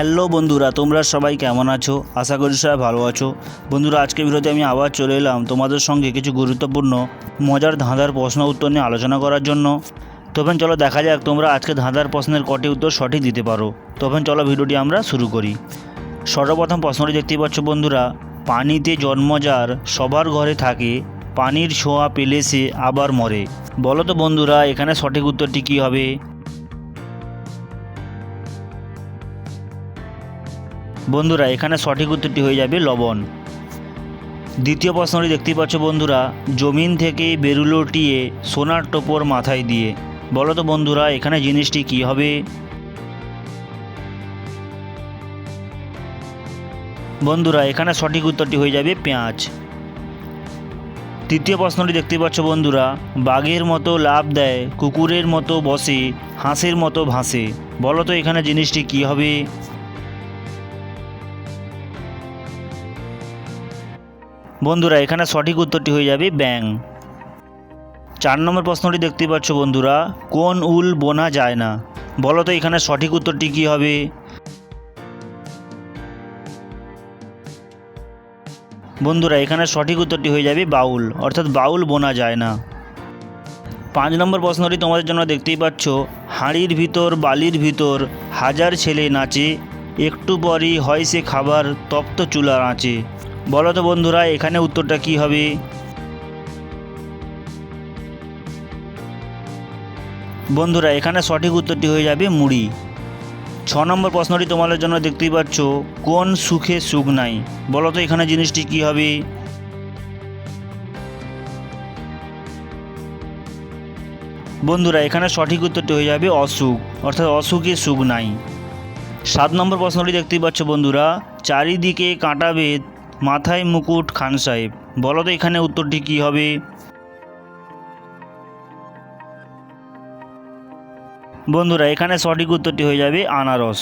Hello বন্ধুরা, তোমরা সবাই কেমন আছো? আশা করি সবাই ভালো আছো। বন্ধুরা আজকে ভিডিওতে আমি আবার চলে এলাম তোমাদের সঙ্গে কিছু গুরুত্বপূর্ণ, মজার ধাঁধার প্রশ্ন উত্তর নিয়ে আলোচনা করার জন্য। তখন চলো দেখা যাক তোমরা আজকে ধাঁধার প্রশ্নের কটি উত্তর সঠিক দিতে পারো। তখন চলো ভিডিওটি আমরা শুরু করি। সর্বপ্রথম প্রশ্নটি দেখতে পাচ্ছ বন্ধুরা, পানিতে জন্ম যার সবার ঘরে থাকে, পানির ছোঁয়া পেলে সে আবার মরে। বলো তো বন্ধুরা, এখানে সঠিক উত্তরটি কী হবে? বন্ধুরা, এখানে সঠিক উত্তরটি হয়ে যাবে লবণ। দ্বিতীয় প্রশ্নটি দেখতেই পাচ্ছ বন্ধুরা, জমিন থেকে বেরুলো টিয়ে সোনার টোপর মাথায় দিয়ে। বলো তো বন্ধুরা, এখানে জিনিসটি কি হবে? বন্ধুরা, এখানে সঠিক উত্তরটি হয়ে যাবে পেঁয়াজ। তৃতীয় প্রশ্নটি দেখতে পাচ্ছ বন্ধুরা, বাঘের মতো লাভ দেয়, কুকুরের মতো বসে, হাঁসের মতো ভাসে। বলো তো এখানে জিনিসটি কি হবে? বন্ধুরা, এখানে সঠিক উত্তরটি হয়ে যাবে ব্যাং চার নম্বর প্রশ্নটি দেখতে পাচ্ছ বন্ধুরা, কোন উল বোনা যায় না? বলো তো এখানে সঠিক উত্তরটি কী হবে? বন্ধুরা, এখানে সঠিক উত্তরটি হয়ে যাবে বাউল, অর্থাৎ বাউল বোনা যায় না। পাঁচ নম্বর প্রশ্নটি তোমাদের জন্য দেখতেই পাচ্ছ, হাঁড়ির ভিতর, বালির ভিতর হাজার ছেলে নাচে, একটু পরই হয় সে খাবার, তপ্ত চুলা আঁচে। বলো তো বন্ধুরা, এখানে উত্তরটা কি হবে? বন্ধুরা, এখানে সঠিক উত্তরটি হয়ে যাবে মুড়ি। ছ নম্বর প্রশ্নটি তোমাদের জন্য দেখতেই পাচ্ছ, কোন সুখে সুখ নাই? বলো তো এখানে জিনিসটি কি হবে? বন্ধুরা, এখানে সঠিক উত্তরটি হয়ে যাবে অসুখ, অর্থাৎ অসুখে সুখ নাই। সাত নম্বর প্রশ্নটি দেখতেই পাচ্ছ বন্ধুরা, চারিদিকে কাঁটা বেদ মাথায় মুকুট খান সাহেব। বলো তো এখানে উত্তরটি কি হবে? বন্ধুরা, এখানে সঠিক উত্তরটি হয়ে যাবে আনারস।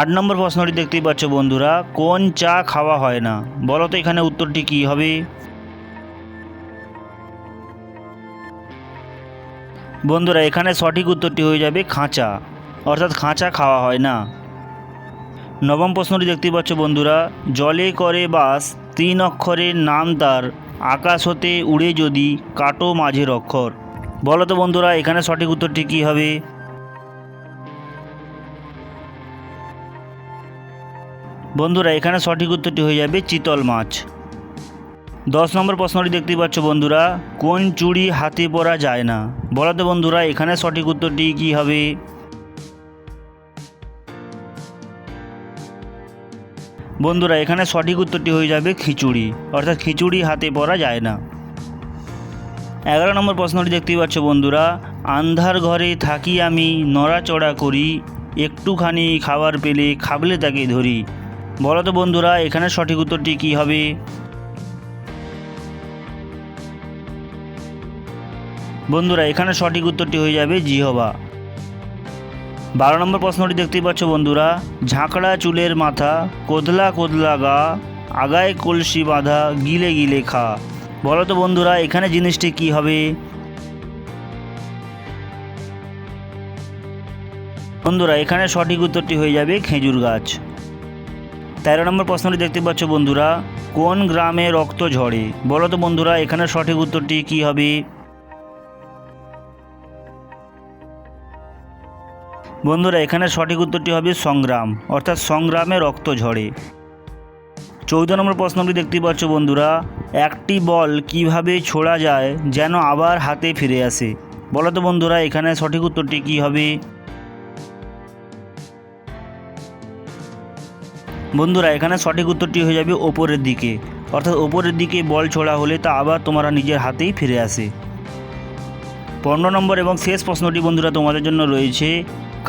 আট নম্বর প্রশ্নটি দেখতেই পাচ্ছ বন্ধুরা, কোন চা খাওয়া হয় না? বলো তো এখানে উত্তরটি কি হবে? বন্ধুরা, এখানে সঠিক উত্তরটি হয়ে যাবে খাঁচা। অর্থাৎ খাঁচা খাওয়া হয় না। নবম প্রশ্নটি দেখতে পাচ্ছ বন্ধুরা, জলে করে বাস, তিন অক্ষরের নাম তার, আকাশ হতে উড়ে যদি কাটো মাঝের অক্ষর। বলো তো বন্ধুরা, এখানে সঠিক উত্তরটি কী হবে? বন্ধুরা, এখানে সঠিক উত্তরটি হয়ে যাবে চিতল মাছ। দশ নম্বর প্রশ্নটি দেখতে পাচ্ছ বন্ধুরা, কোন চুড়ি হাতে পরা যায় না? বলো তো বন্ধুরা, এখানে সঠিক উত্তরটি কী হবে? বন্ধুরা, এখানে সঠিক উত্তরটি হয়ে যাবে খিচুড়ি। অর্থাৎ খিচুড়ি হাতে পরা যায় না। এগারো নম্বর প্রশ্নটি দেখতেই পাচ্ছ বন্ধুরা, আন্ধার ঘরে থাকি আমি, নড়াচড়া করি, একটুখানি খাবার পেলে খাবলে তাকে ধরি। বলো তো বন্ধুরা, এখানে সঠিক উত্তরটি কী হবে? বন্ধুরা, এখানে সঠিক উত্তরটি হয়ে যাবে জিহবা। বারো নম্বর প্রশ্নটি দেখতেই পাচ্ছ বন্ধুরা। ঝাঁকড়া চুলের মাথা, কোদলা কোদলা গা, আগায় কলসি বাঁধা, গিলে গিলে খা। বলো তো বন্ধুরা, এখানে জিনিসটি কি হবে? বন্ধুরা, এখানে সঠিক উত্তরটি হয়ে যাবে খেজুর গাছ। তেরো নম্বর প্রশ্নটি দেখতে পাচ্ছ বন্ধুরা, কোন গ্রামে রক্ত ঝরে? বলো তো বন্ধুরা, এখানে সঠিক উত্তরটি কি হবে? বন্ধুরা, এখানে সঠিক উত্তরটি হবে সংগ্রাম, অর্থাৎ সংগ্রামে রক্ত ঝরে। চৌদ্দ নম্বর প্রশ্নটি দেখতে পাচ্ছ বন্ধুরা, একটি বল কীভাবে ছোড়া যায় যেন আবার হাতে ফিরে আসে? বলো তো বন্ধুরা, এখানে সঠিক উত্তরটি কি হবে? বন্ধুরা, এখানে সঠিক উত্তরটি হয়ে যাবে ওপরের দিকে, অর্থাৎ ওপরের দিকে বল ছোড়া হলে তা আবার তোমরা নিজের হাতেই ফিরে আসে। পনেরো নম্বর এবং শেষ প্রশ্নটি বন্ধুরা তোমাদের জন্য রয়েছে।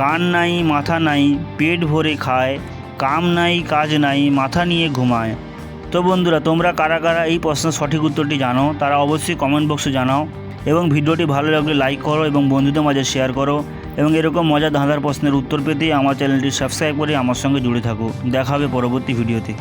কান নাই, মাথা নাই, পেট ভরে খায়, কাম নাই, কাজ নাই, মাথা নিয়ে ঘুমায়। তো বন্ধুরা, তোমরা কারা কারা এই প্রশ্নের সঠিক উত্তরটি জানো, তারা অবশ্যই কমেন্ট বক্সে জানাও এবং ভিডিওটি ভালো লাগলে লাইক করো এবং বন্ধুদের মাঝে শেয়ার করো এবং এরকম মজা ধাঁধার প্রশ্নের উত্তর পেতে আমার চ্যানেলটি সাবস্ক্রাইব করে আমার সঙ্গে জুড়ে থাকো। দেখা হবে পরবর্তী ভিডিওতে